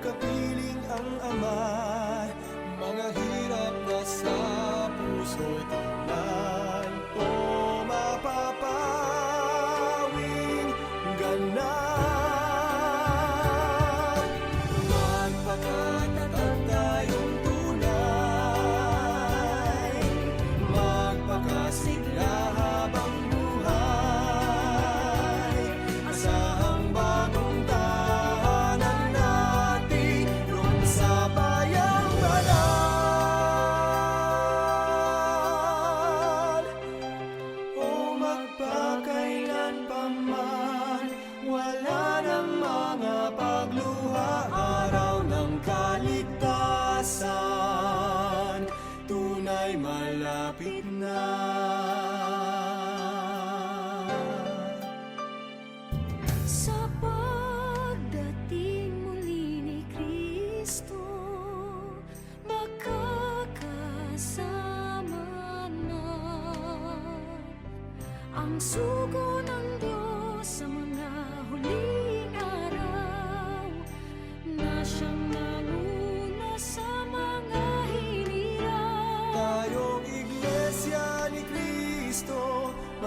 Makapiling ang ama. Sa pagdating muli ni Kristo Makakasama na. Ang sugo ng Diyos sa mga huling araw Na siyang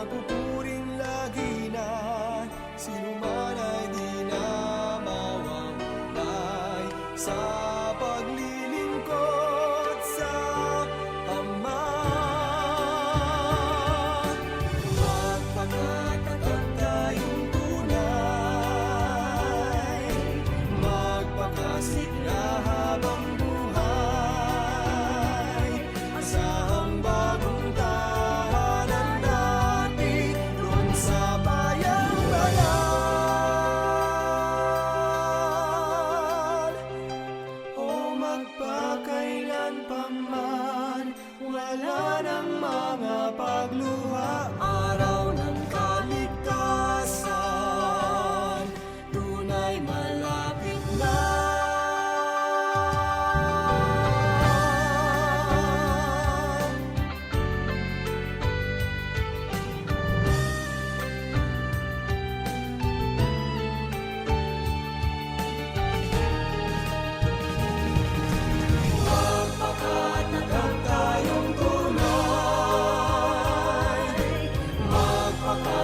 Mapupuring lagi na. Sino man ay di na mawawalay. Sa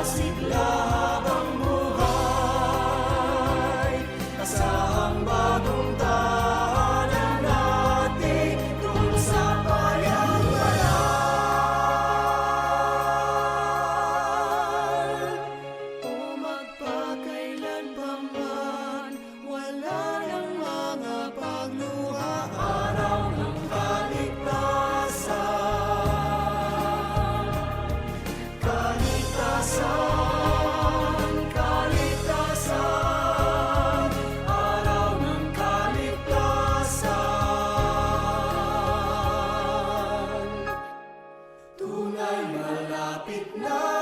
siglal. ay malapit na.